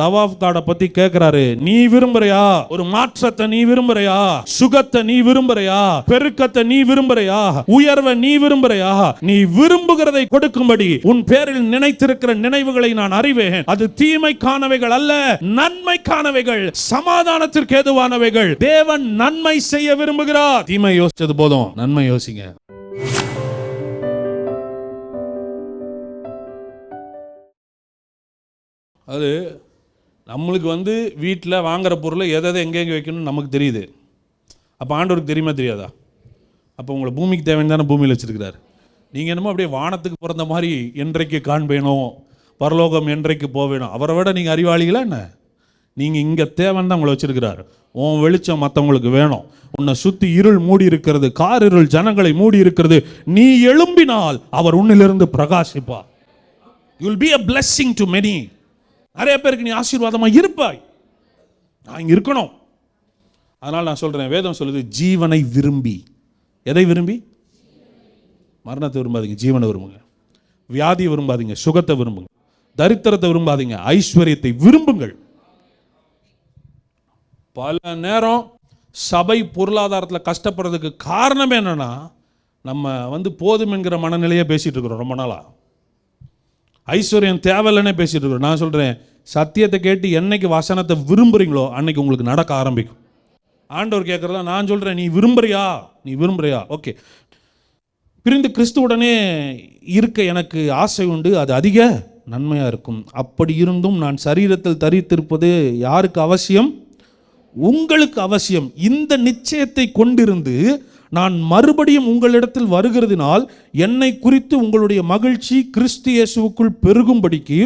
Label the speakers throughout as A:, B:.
A: Love of காடை பத்தி கேட்கிறாரு நீ விரும்புறியா? ஒரு மாற்றத்தை நீ விரும்புறியா? சுகத்தை நீ விரும்புறியா? பெருக்கத்தை நீ விரும்புறியா? உயர்வை நீ விரும்புறியா? நீ விரும்புகிறதை கொடுக்கும்படி உன் பேரில் நினைத்திருக்கிற நினைவுகளை நான் அறிவேன். அது தீமைக்கானவைகள் அல்ல நன்மைக்கானவைகள் சமாதானத்திற்கு ஏதுவானவைகள். தேவன் நன்மை செய்ய விரும்புகிறார். தீமை யோசிச்சது போதும். நன்மை யோசிங்க. அது நம்மளுக்கு வந்து வீட்டில் வாங்குகிற பொருளை எதை எதை எங்கெங்கே வைக்கணும்னு நமக்கு தெரியுது. அப்போ ஆண்டவருக்கு தெரியுமா தெரியாதா? அப்போ உங்களை பூமிக்கு தேவைன்னு தானே பூமியில் வச்சுருக்கிறார். நீங்கள் என்னமோ அப்படியே வானத்துக்கு பிறந்த மாதிரி என்றைக்கு காண்பேனோ பரலோகம் என்றைக்கு போவேணும் அவரை விட நீங்கள் அறிவாளிகளா என்ன? நீங்கள் இங்கே தேவைன்னு தான் உங்களை வச்சுருக்கிறார். உன் வெளிச்சம் மற்றவங்களுக்கு வேணும். உன்னை சுற்றி இருள் மூடி இருக்கிறது கார் இருள் ஜனங்களை மூடி இருக்கிறது. நீ எழும்பினால் அவர் உன்னிலிருந்து பிரகாசிப்பா you'll be a blessing to many நிறைய பேருக்கு நீ ஆசீர்வாதமாக இருப்பாய். நான் இங்கே இருக்கணும். அதனால் நான் சொல்கிறேன் வேதம் சொல்லுது ஜீவனை விரும்பி. எதை விரும்பி? மரணத்தை விரும்பாதீங்க ஜீவனை விரும்புங்க. வியாதியை விரும்பாதீங்க சுகத்தை விரும்புங்க. தரித்திரத்தை விரும்பாதீங்க ஐஸ்வர்யத்தை விரும்புங்கள். பல நேரம் சபை பொருளாதாரத்தில் கஷ்டப்படுறதுக்கு காரணம் என்னென்னா நம்ம வந்து போதும் என்கிற மனநிலையை பேசிகிட்டு இருக்கிறோம் ரொம்ப நாளாக ஐஸ்வர்யம் தேவையில்லைன்னே பேசிட்டு இருக்கிறோம். நான் சொல்கிறேன் சத்தியத்தை கேட்டு என்னைக்கு வசனத்தை விரும்புகிறீங்களோ அன்னைக்கு உங்களுக்கு நடக்க ஆரம்பிக்கும். ஆண்டவர் கேட்குறதா நான் சொல்கிறேன் நீ விரும்புறியா? நீ விரும்புறியா? ஓகே பிரிந்து கிறிஸ்துவுடனே இருக்க எனக்கு ஆசை உண்டு அது அதிக நன்மையாக இருக்கும். அப்படி இருந்தும் நான் சரீரத்தில் தரித்திருப்பது யாருக்கு அவசியம்? உங்களுக்கு அவசியம். இந்த நிச்சயத்தை கொண்டிருந்து நான் மறுபடியும் உங்களிடத்தில் வருகிறதினால் என்னை குறித்து உங்களுடைய மகிழ்ச்சி கிறிஸ்து இயேசுவுக்குள் பெருகும்படிக்கு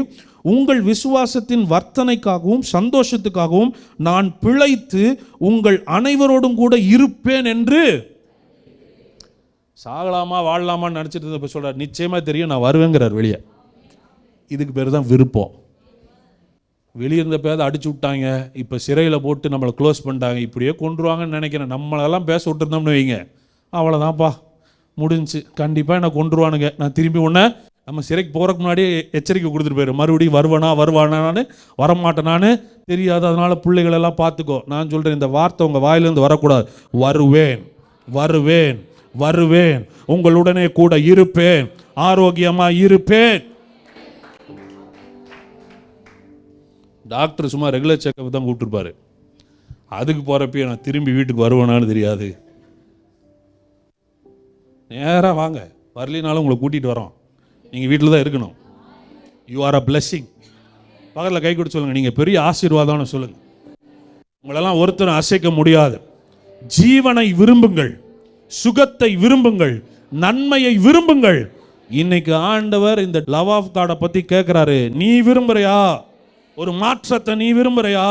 A: உங்கள் விசுவாசத்தின் வர்த்தனைக்காகவும் சந்தோஷத்துக்காகவும் நான் பிழைத்து உங்கள் அனைவரோடும் கூட இருப்பேன் என்று. சாகலாமா வாழலாமான்னு நினச்சிட்டு இருந்தப்ப சொல்கிறார் நிச்சயமாக தெரியும் நான் வருவேங்கிறார் வெளியே. இதுக்கு பேர் தான் விருப்பம். வெளியே இருந்த அடிச்சு விட்டாங்க இப்போ சிறையில் போட்டு நம்மளை க்ளோஸ் பண்ணிட்டாங்க இப்படியே கொண்டுருவாங்கன்னு நினைக்கிறேன். நம்மளெல்லாம் பேச விட்டுருந்தோம்னு வைங்க. அவ்வளோதான்ப்பா முடிஞ்சுச்சு. கண்டிப்பாக என்னை கொண்டுருவானுங்க நான் திரும்பி உன்னை நம்ம சிறைக்கு போகிறதுக்கு முன்னாடியே எச்சரிக்கை கொடுத்துட்டு போயிடும் மறுபடியும் வருவானா வருவானான்னு வரமாட்டேனான்னு தெரியாது. அதனால் பிள்ளைகளெல்லாம் பார்த்துக்கோ. நான் சொல்கிறேன் இந்த வார்த்தை உங்கள் வாயிலேருந்து வரக்கூடாது. வருவேன் வருவேன் வருவேன். உங்களுடனே கூட இருப்பேன். ஆரோக்கியமாக இருப்பேன். டாக்டர் சும்மா ரெகுலர் செக்கப் தான் கூப்பிட்டுருப்பாரு. அதுக்கு போகிறப்ப நான் திரும்பி வீட்டுக்கு வருவேனான்னு தெரியாது. நேராக வாங்க. வரலினாலும் உங்களை கூட்டிகிட்டு வரோம். நீங்கள் வீட்டில் தான் இருக்கணும். யூ ஆர் அ பிளஸ்ஸிங் பக்கத்தில் கை கொடுத்து சொல்லுங்கள் நீங்கள் பெரிய ஆசீர்வாதம்னு சொல்லுங்கள் உங்களெல்லாம் ஒருத்தரும் அசைக்க முடியாது. ஜீவனை விரும்புங்கள். சுகத்தை விரும்புங்கள். நன்மையை விரும்புங்கள். இன்னைக்கு ஆண்டவர் இந்த லவ் ஆஃப் காடை பற்றி கேட்குறாரு நீ விரும்புகிறியா ஒரு மாற்றத்தை நீ விரும்புகிறியா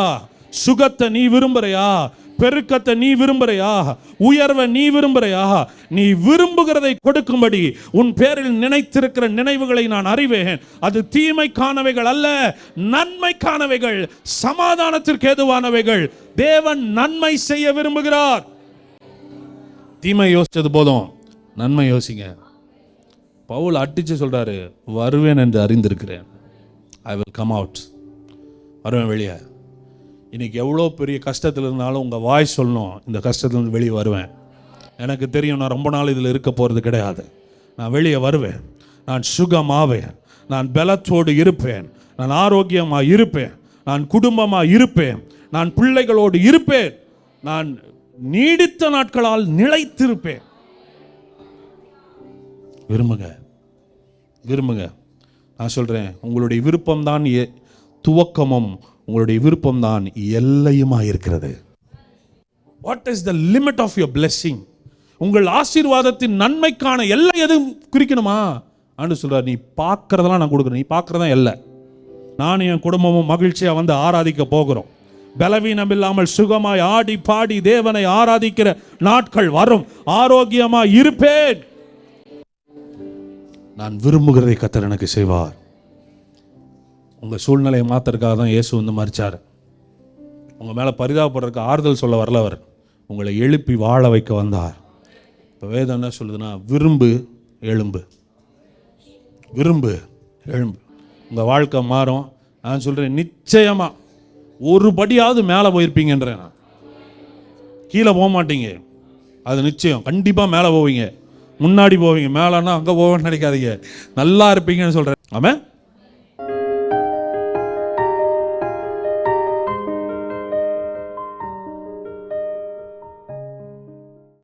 A: சுகத்தை நீ விரும்புகிறியா பெருக்கத்தை நீ விரும்புறியா? உயர்வை நீ விரும்புறியா? நீ விரும்புகிறதை கொடுக்கும்படி உன் பேரில் நினைத்திருக்கிற நினைவுகளை நான் அறிவேன். அது தீமைக்கானவைகள் அல்ல நன்மைக்கானவைகள் சமாதானத்திற்கு ஏதுவானவைகள். தேவன் நன்மை செய்ய விரும்புகிறார். தீமை யோசிச்சது போதும் நன்மை யோசிங்க. பவுல் அட்டிச்சு சொல்றாரு வருவேன் என்று அறிந்திருக்கிறேன். ஐ வில் கம் அவுட் வருவேன் வெளியே. இன்றைக்கி எவ்வளோ பெரிய கஷ்டத்தில் இருந்தாலும் உங்கள் வாய் சொல்லணும் இந்த கஷ்டத்துலேருந்து வெளியே வருவேன். எனக்கு தெரியும் நான் ரொம்ப நாள் இதில் இருக்க போகிறது கிடையாது. நான் வெளியே வருவேன். நான் சுகமாவேன். நான் பலத்தோடு இருப்பேன். நான் ஆரோக்கியமாக இருப்பேன். நான் குடும்பமாக இருப்பேன். நான் பிள்ளைகளோடு இருப்பேன். நான் நீடித்த நாட்களால் நிலைத்திருப்பேன். விரும்புங்க. விரும்புங்க. நான் சொல்கிறேன் உங்களுடைய விருப்பம்தான் துவக்கமும் உங்களுடைய விருப்பம் தான் எல்லையுமா இருக்கிறது what is the limit of your blessing உங்கள் ஆசீர்வாதத்தின் நன்மைக்கான எல்லை எதுவும் குறிக்கணுமா? ஆண்டு சொல்கிறார் நீ பார்க்குறதெல்லாம் நான் கொடுக்குறேன். நீ பார்க்குறதா இல்லை நானும் என் குடும்பமும் மகிழ்ச்சியாக வந்து ஆராதிக்க போகிறோம். பலவீனம் இல்லாமல் சுகமாய் ஆடி பாடி தேவனை ஆராதிக்கிற நாட்கள் வரும். ஆரோக்கியமாக இருப்பேன். நான் விரும்புகிறதை கத்தர் எனக்கு செய்வார். உங்கள் சூழ்நிலையை மாத்துறதுக்காக தான் இயேசு வந்து மறிச்சார் உங்கள் மேலே பரிதாபப்படுறதுக்கு ஆறுதல் சொல்ல வரல அவர். உங்களை எழுப்பி வாழ வைக்க வந்தார். இப்போ வேதம் என்ன சொல்லுதுன்னா விரும்பு எழும்பு. விரும்பு எழும்பு. உங்கள் வாழ்க்கை மாறும். நான் சொல்கிறேன் நிச்சயமாக ஒரு படியாவது மேலே போயிருப்பீங்கன்றேன் நான். கீழே போக மாட்டீங்க. அது நிச்சயம். கண்டிப்பாக மேலே போவீங்க. முன்னாடி போவீங்க. மேலேன்னா அங்கே போவேன்னு நினைக்காதீங்க. நல்லா இருப்பீங்கன்னு சொல்கிறேன் ஆமாம்